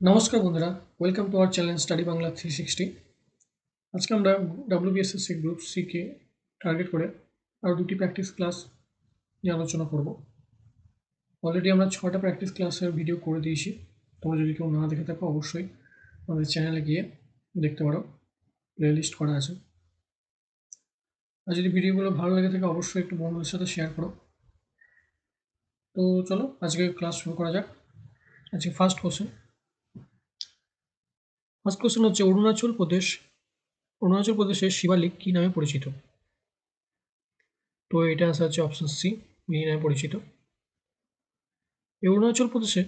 নমস্কার বন্ধুরা welcome to our channel study Bangla three sixty আজকে আমরা ডাব্লিউবিএসএসসি গ্রুপ সিকে টার্গেট করে আরও দুটি প্র্যাকটিস ক্লাস নিয়ে আলোচনা করব। অলরেডি আমরা ছটা প্র্যাকটিস ক্লাসের ভিডিও করে দিয়েছি। তোমরা যদি কেউ না দেখে থাকো, অবশ্যই আমাদের চ্যানেলে গিয়ে দেখতে পারো। প্লেলিস্ট করা আছে। আর যদি ভিডিওগুলো ভালো লেগে থাকে, অবশ্যই একটু বন্ধুদের সাথে শেয়ার করো। তো চলো, আজকে ক্লাস শুরু করা যাক। আজকে ফার্স্ট কোশ্চেন ফার্স্ট কোশ্চেন হচ্ছে অরুণাচল প্রদেশ, অরুণাচল প্রদেশের শিবালিক কী নামে পরিচিত? তো এটা আনসার হচ্ছে অপশন সি মিনি নামে পরিচিত। এই অরুণাচল প্রদেশে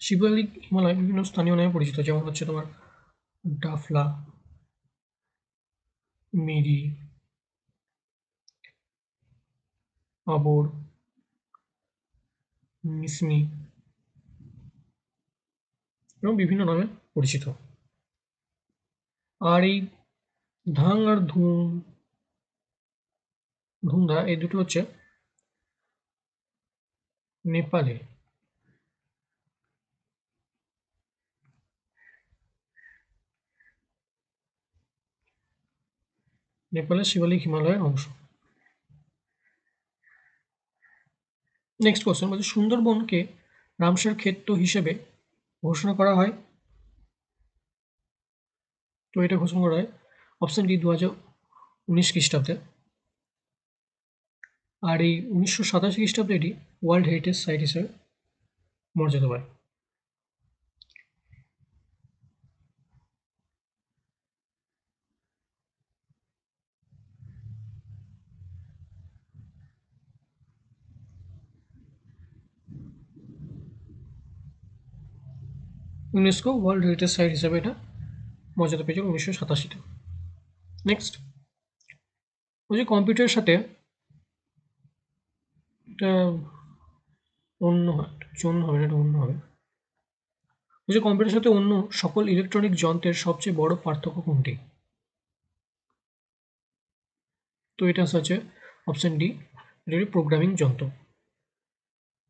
শিবালিক হিমালয় বিভিন্ন স্থানীয় নামে পরিচিত, যেমন হচ্ছে তোমার ডাফলা, মিরি, আবর, মিসমি, এবং বিভিন্ন নামে পরিচিত। আর এই ধাং আর ধুম ধুমধা এই দুটো হচ্ছে নেপালে। নেপালের শিবালিক হিমালয়ের অংশ। নেক্সট কোশ্চেন বলছে, সুন্দরবনকে রামসার ক্ষেত্র হিসেবে ঘোষণা করা হয় তো এটা ঘোষণা করা হয়। অপশন ডি দু হাজার উনিশ খ্রিস্টাব্দে। আর এই উনিশশো সাতাশি খ্রিস্টাব্দে এটি ওয়ার্ল্ড হেরিটেজ সাইট হিসেবে মর্যাদা পায়। ইউনেস্কো ওয়ার্ল্ড হেরিটেজ সাইট হিসেবে এটা মর্যাদা পেয়েছিল উনিশশো সাতাশিতে। নেক্সট বলছি কম্পিউটারের সাথে এটা অন্য অন্য হবে না অন্য হবে। বলছি কম্পিউটারের সাথে অন্য সকল ইলেকট্রনিক যন্ত্রের সবচেয়ে বড় পার্থক্য কোনটি? তো এটা হচ্ছে অপশন ডি এটা প্রোগ্রামিং যন্ত্র।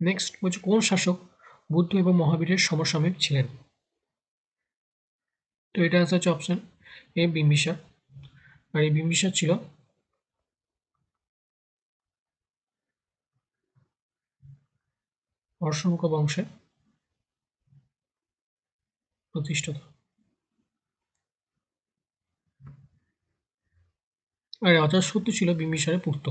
নেক্সট বলছে কোন শাসক বুদ্ধ এবং মহাবীরের সমসাময়িক ছিলেন? তো এটা আনসার হচ্ছে অপশন এ বিম্বিসার আর এই বিম্বিসার ছিল। অসংখ বংশে প্রতিষ্ঠিত। আর অজাসত্য ছিল বিম্বিসারের পুত্র।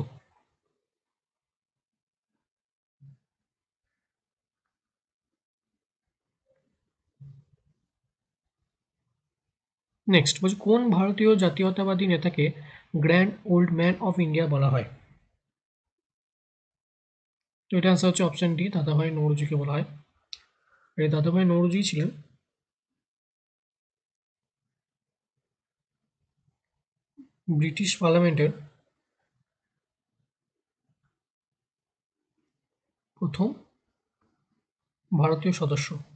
নেক্সট বলছে, কোন ভারতীয় জাতীয়তাবাদী নেতাকে grand old man of India বলা হয়? তো এটা আনসার হচ্ছে অপশন ডি দাদাভাই নৌরজিকে বলা হয়। এই দাদাভাই নৌরজি ছিলেন। ব্রিটিশ পার্লামেন্টের প্রথম ভারতীয় সদস্য।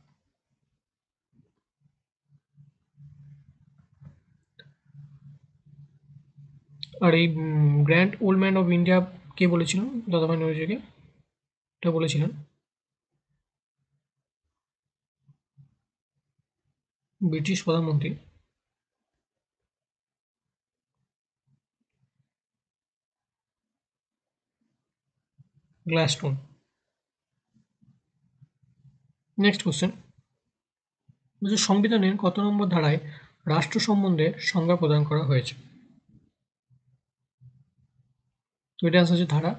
আর এই grand old man of India কে বলেছিলেন দাদাভাই নৌরজিকে এটা বলেছিলেন। ব্রিটিশ প্রধানমন্ত্রী। গ্লাসস্টোন নেক্সট কোশ্চেন সংবিধানের কত নম্বর ধারায় রাষ্ট্র সম্বন্ধে সংজ্ঞা প্রদান করা হয়েছে? তো এটা আসছে ধারা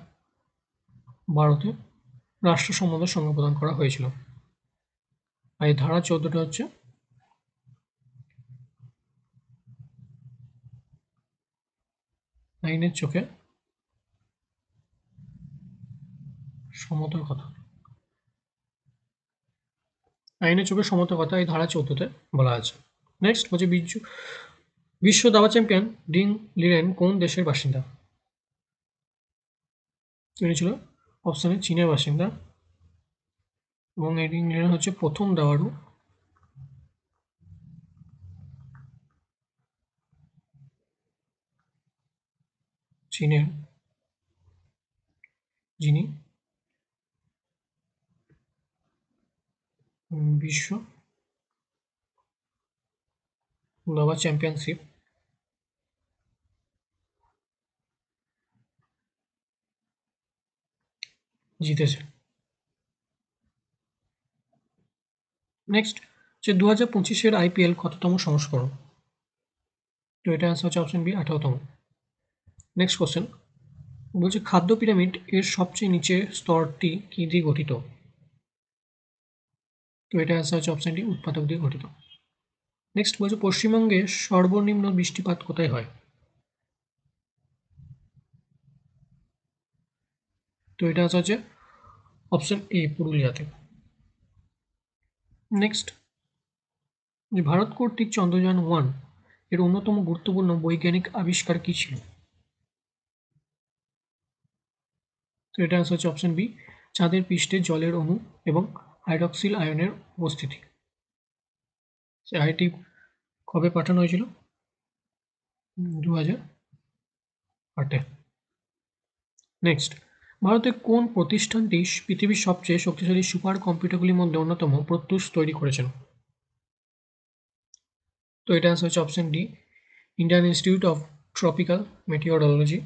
ভারতে রাষ্ট্র সম্বন্ধে সংজ্ঞা প্রদান করা হয়েছিল। আর এই ধারা চোদ্দটা হচ্ছে আইনের চোখে সমতার কথা। আইনের চোখে সমতার কথা এই ধারা চোদ্দতে বলা আছে। নেক্সট হচ্ছে বিশ্ব দাবা চ্যাম্পিয়ন ডিং লিরেন কোন দেশের বাসিন্দা? তিনি ছিল অপশানে চীনের বাসিন্দা এবং এই ডিং লিরেন হচ্ছে প্রথম দাবাড়ু চীনের যিনি বিশ্ব দাবা চ্যাম্পিয়নশিপ জিতেছে। নেক্সট যে দু হাজার পঁচিশের আইপিএল কততম সংস্করণ? তো এটা অ্যান্সার হচ্ছে অপশন বি আঠারোতম। নেক্সট কোশ্চেন বলছে খাদ্য পিরামিড এর সবচেয়ে নিচের স্তরটি কী দিয়ে গঠিত? তো এটা অ্যান্সার হচ্ছে অপশন ডি উৎপাদক দিয়ে গঠিত। নেক্সট বলছে পশ্চিমবঙ্গে সর্বনিম্ন বৃষ্টিপাত কোথায় হয়? তো এটা হচ্ছে অপশন এ পুরুলিয়াতে। নেক্সট যে ভারত কর্তৃক চন্দ্রযান ওয়ানের অন্যতম গুরুত্বপূর্ণ বৈজ্ঞানিক আবিষ্কার কী ছিল? তো এটা হচ্ছে অপশন বি চাঁদের পৃষ্ঠে জলের অণু এবং হাইড্রক্সিল আয়নের উপস্থিতি। আইটি কবে পাঠানো হয়েছিল? দু হাজার আটে নেক্সট ভারতের কোন প্রতিষ্ঠানটি পৃথিবীর সবচেয়ে শক্তিশালী সুপার কম্পিউটারগুলির মধ্যে অন্যতম প্রত্যুষ তৈরি করেছেন তো এটা আনসার হচ্ছে option D Indian Institute of Tropical Meteorology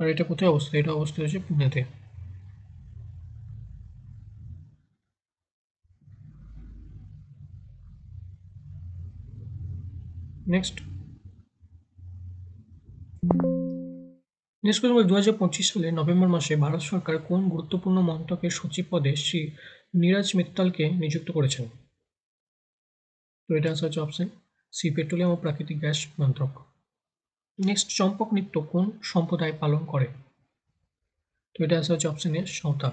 আর এটা কোথায় অবস্থিত? এটা অবস্থিত হচ্ছে পুনেতে। নেক্সট নেক্সট কথা দু হাজার পঁচিশ সালে নভেম্বর মাসে ভারত সরকার কোন গুরুত্বপূর্ণ মন্ত্রকের সচিব পদে শ্রী নীরাজ মিত্তালকে নিযুক্ত করেছেন? তো এটা হচ্ছে অপশন সি পেট্রোলিয়াম ও প্রাকৃতিক গ্যাস মন্ত্রক। নেক্সট চম্পক নৃত্য কোন সম্প্রদায় পালন করে? তো এটা আসা হচ্ছে option A Santhal.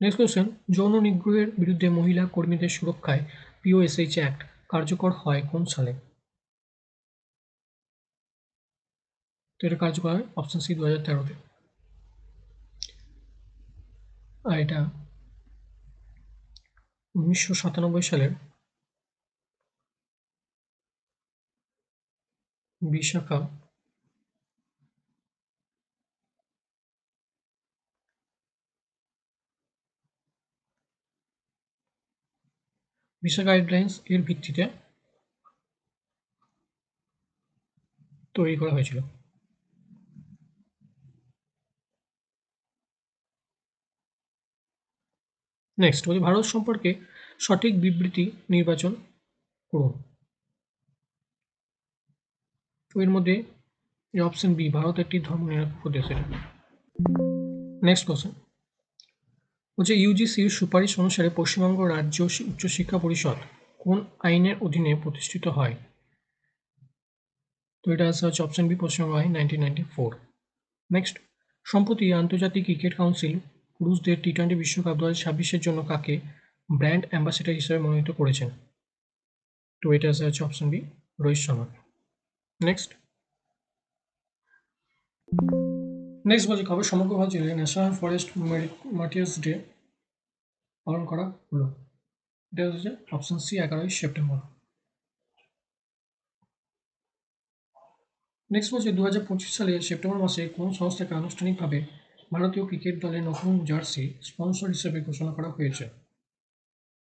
Next question যৌন নিগ্রহের বিরুদ্ধে মহিলা কর্মীদের সুরক্ষায় পিওএসএইচ অ্যাক্ট কার্যকর হয় কোন সালে? তো এটা কার্যকর হয় অপশন সি দু হাজার তেরোতে আর এটা উনিশশো সাতানব্বই সালের বিশাখা ভিসা গাইডলাইন্স এর ভিত্তিতে তৈরি করা হয়েছিল। নেক্সট বলছি ভারত সম্পর্কে সঠিক বিবৃতি নির্বাচন করুন। এর মধ্যে অপশন বি ভারত একটি ধর্মনিরপেক্ষ দেশ এটা। নেক্সট কোশ্চেন বলছে ইউজিসির সুপারিশ অনুসারে পশ্চিমবঙ্গ রাজ্য উচ্চশিক্ষা পরিষদ কোন আইনের অধীনে প্রতিষ্ঠিত হয়? তো এটা আছে হচ্ছে অপশন বি পশ্চিমবঙ্গ আইন নাইনটিন নাইনটি ফোর নেক্সট সম্প্রতি আন্তর্জাতিক ক্রিকেট কাউন্সিল পুরুষদের টি টোয়েন্টি বিশ্বকাপ দু হাজার ছাব্বিশের জন্য কাকে ব্র্যান্ড অ্যাম্বাসেডার হিসেবে মনোনীত করেছেন? তো এটা হচ্ছে option B Rohit Sharma. Next next বলছি, খবর সমগ্র ভারত জুড়ে ন্যাশনাল ফরেস্ট মার্টিয়ার্স ডে পালন করা হলো। এটা হচ্ছে অপশন সি এগারোই সেপ্টেম্বর। নেক্সট বলছে, দু হাজার পঁচিশ সালে সেপ্টেম্বর মাসে কোন সংস্থাকে আনুষ্ঠানিকভাবে ভারতীয় ক্রিকেট দলের নতুন জার্সি স্পন্সর হিসেবে ঘোষণা করা হয়েছে।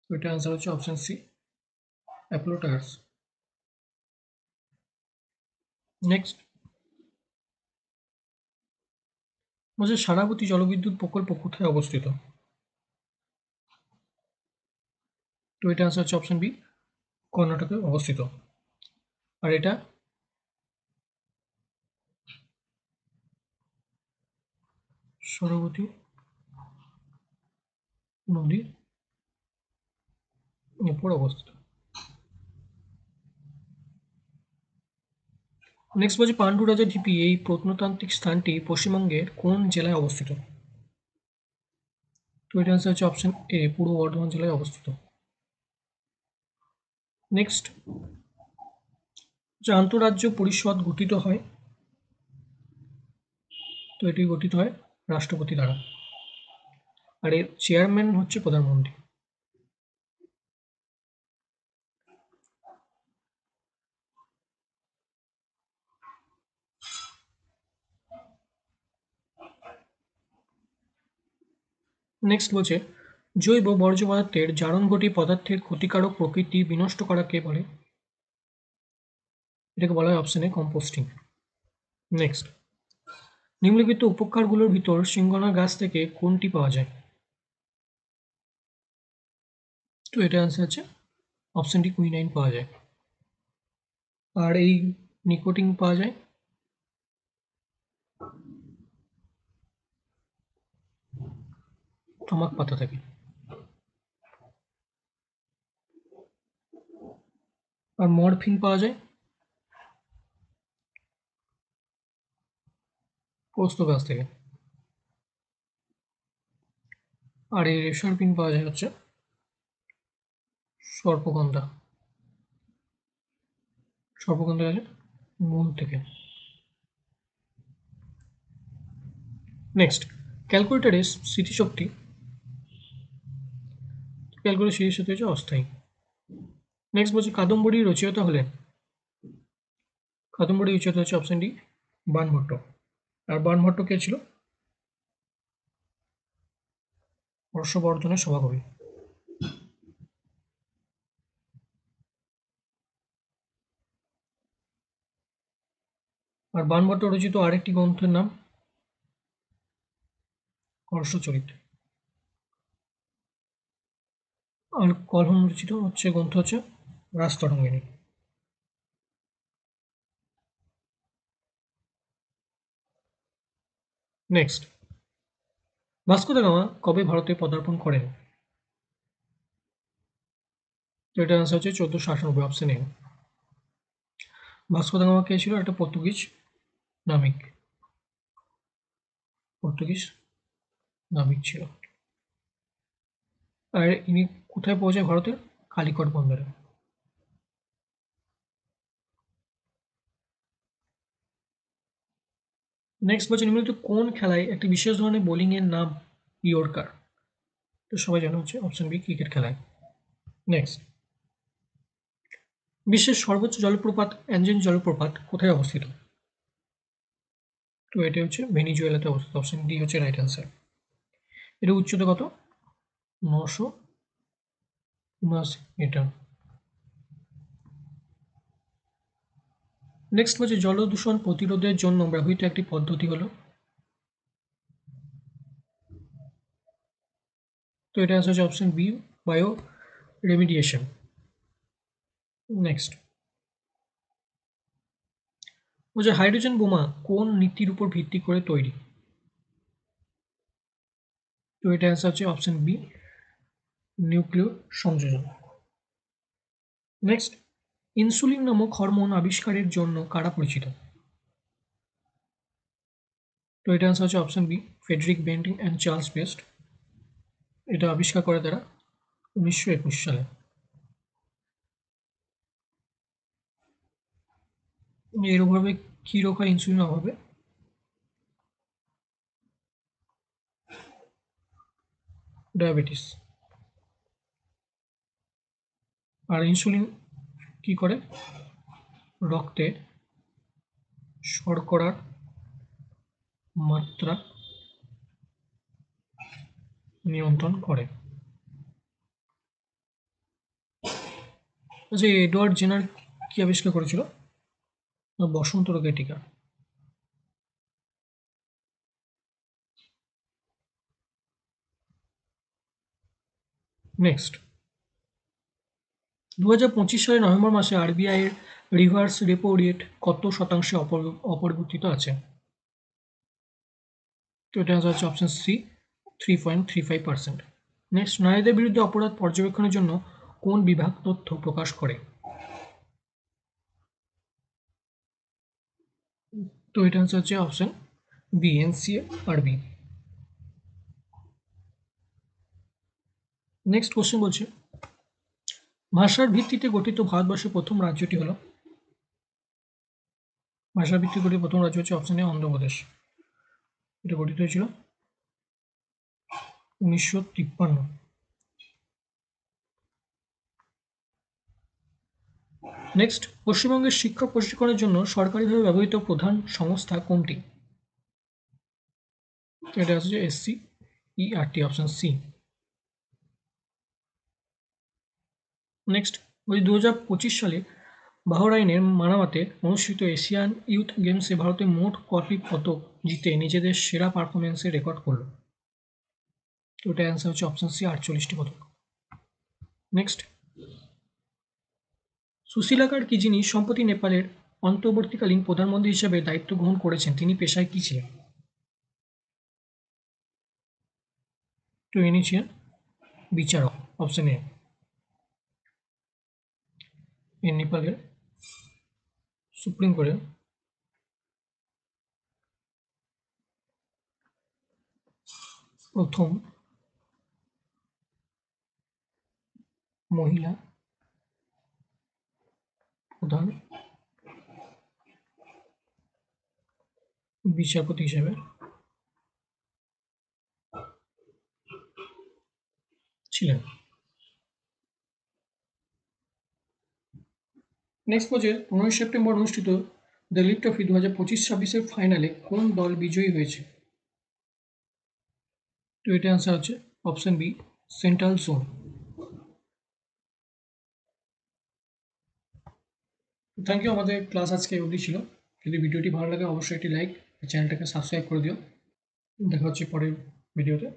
ওইটা আনসার হচ্ছে option C Apollo Tyres next বলছে সারাবতী জলবিদ্যুৎ প্রকল্প কোথায় অবস্থিত? তো এটা আনসার হচ্ছে অপশন বি কর্ণাটকে অবস্থিত। আর এটা সরবতী নদীর উপর অবস্থিত। নেক্সট বলছে পাণ্ডু রাজা ঢিপি এই প্রত্নতান্ত্রিক স্থানটি পশ্চিমবঙ্গের কোন জেলায় অবস্থিত? তো এটা আনসার হচ্ছে অপশন এ পূর্ব বর্ধমান জেলায় অবস্থিত। নেক্সট যে আন্তরাজ্য পরিষদ গঠিত হয়, তো এটি গঠিত হয় রাষ্ট্রপতি দ্বারা। আর এর চেয়ারম্যান হচ্ছে প্রধানমন্ত্রী। নেক্সট বলছে, জৈব বর্জ্য পদার্থের জারণ ঘটি পদার্থের ক্ষতিকারক প্রকৃতি বিনষ্ট করাকে বলে? এটাকে বলা হয় অপশনে কম্পোস্টিং নেক্সট নিম্নলিখিত উপকারগুলোর ভিতর সিঙ্গনা গাছ থেকে কোনটি পাওয়া যায়? তো এটা আনসার আছে অপশনটি কুইনাইন পাওয়া যায়। আর এই নিকোটিন পাওয়া যায়? তামাক পাতা থেকে। আর মরফিন পাওয়া যায়? পোস্ত গাছ থেকে। আর এই রেশর পিন পাওয়া যায় হচ্ছে সর্পগন্ধা। সর্পগন্ধা আছে মন থেকে। নেক্সট ক্যালকুলেটারের স্মৃতিশক্তি। ক্যালকুলেটার স্মৃতিশক্তি হচ্ছে অস্থায়ী। নেক্সট বলছে কাদম্বরী রচয়িতা হলেন। কাদম্বরী রচয়িতা হচ্ছে অপশন ডি বানভট্ট। আর বানভট্ট কে ছিল? হর্ষবর্ধনের সভাকবি। আর বানভট্ট রচিত আরেকটি গ্রন্থের নাম হর্ষচরিত। আর কলহন রচিত হচ্ছে, গ্রন্থ হচ্ছে রাস্তরঙ্গিনী নেক্সট ভাস্কো দা গামা কবে ভারতে পদার্পণ করেন? এটা আনসার হচ্ছে চোদ্দশো আটানব্বই option A Vasco da Gama কে ছিল একটা পর্তুগিজ নামিক পর্তুগিজ নামিক ছিল। আর ইনি কোথায় পৌঁছায়? ভারতের কালিকট বন্দরে। নেক্সট বলছে নিম্নলিখিত কোন খেলায় একটি বিশেষ ধরনের বোলিংয়ের নাম ইয়র্কার তো সবাই জানা হচ্ছে অপশন বি ক্রিকেট খেলায়। নেক্সট বিশ্বের সর্বোচ্চ জলপ্রপাত অ্যাঞ্জেন জলপ্রপাত কোথায় অবস্থিত? তো এটা হচ্ছে ভেনিজুয়েলাতে অবস্থিত। অপশন ডি হচ্ছে রাইট অ্যান্সার এটা উচ্চতা কত? নশো। উনআশি মিটার নেক্সট হচ্ছে জলদূষণ প্রতিরোধের জন্য ব্যবহৃত একটি পদ্ধতি হলো। তো এটা হচ্ছে option B bioremediation next বলছে হাইড্রোজেন বোমা কোন নীতির উপর ভিত্তি করে তৈরি? তো এটা অ্যান্সার হচ্ছে অপশন বি নিউক্লিয় সংযোজন। নেক্সট ইনসুলিন নামক হরমোন আবিষ্কারের জন্য কারা পরিচিত? তো এটা আনসার হচ্ছে option B Frederick Banting and Charles Best এটা আবিষ্কার করে তারা উনিশশো একুশ সালে। এর অভাবে কী রোগ হয় ইনসুলিন অভাবে? ডায়াবেটিস আর ইনসুলিন কি করে? রক্তে শর্করার মাত্রা নিয়ন্ত্রণ করে। যে এডওয়ার্ড জেনার কি আবিষ্কার করেছিল? বসন্ত রোগের টিকা। নেক্সট। দু হাজার পঁচিশ সালের নভেম্বর মাসে আরবিআই এর রিভার্স রেপো রেট কত শতাংশে অপরিবর্তিত আছে? তো এটা হচ্ছে option C three point three five percent next নারীদের বিরুদ্ধে অপরাধ পর্যবেক্ষণের জন্য কোন বিভাগ তথ্য প্রকাশ করে? তো এটা হচ্ছে option B NCA R B next question বলছে ভাষার ভিত্তিতে গঠিত ভারতবর্ষের প্রথম রাজ্যটি হলো ভাষার ভিত্তিতে গঠিত প্রথম রাজ্য হচ্ছে অপশন এ অন্ধ্রপ্রদেশ। এটা গঠিত হয়েছিল উনিশশো তিপ্পান্ন। নেক্সট পশ্চিমবঙ্গের শিক্ষক প্রশিক্ষণের জন্য সরকারিভাবে ব্যবহৃত প্রধান সংস্থা কোনটি? এটা হচ্ছে SC ERT option C next ওই দু হাজার পঁচিশ সালে বাহরাইনের মানামাতে অনুষ্ঠিত এশিয়ান ইউথ গেমসে ভারতের মোট কটি পদক জিতে নিজেদের সেরা পারফরমেন্সের রেকর্ড করল। ওটা অ্যান্সার হচ্ছে অপশন সি আটচল্লিশটি পদক। নেক্সট সুশীলাকার কি যিনি সম্প্রতি নেপালের অন্তর্বর্তীকালীন প্রধানমন্ত্রী হিসেবে দায়িত্ব গ্রহণ করেছেন, তিনি পেশায় কি ছিলেন? তো ইনি ছিলেন বিচারক অপশন এ এই নেপালের সুপ্রিম কোর্টের প্রথম মহিলা প্রধান বিচারপতি হিসেবে ছিলেন। নেক্সট বছর পনেরোই সেপ্টেম্বর অনুষ্ঠিত দ্য লিগ ট্রফি দু হাজার পঁচিশ ছাব্বিশের ফাইনালে কোন দল বিজয়ী হয়েছে? তো এটা অ্যান্সার হচ্ছে option B central zone thank you আমাদের ক্লাস আজকে অবধি ছিল। যদি ভিডিওটি ভালো লাগে, অবশ্যই একটি লাইক চ্যানেলটাকে সাবস্ক্রাইব করে দিও। দেখা হচ্ছে পরের ভিডিওতে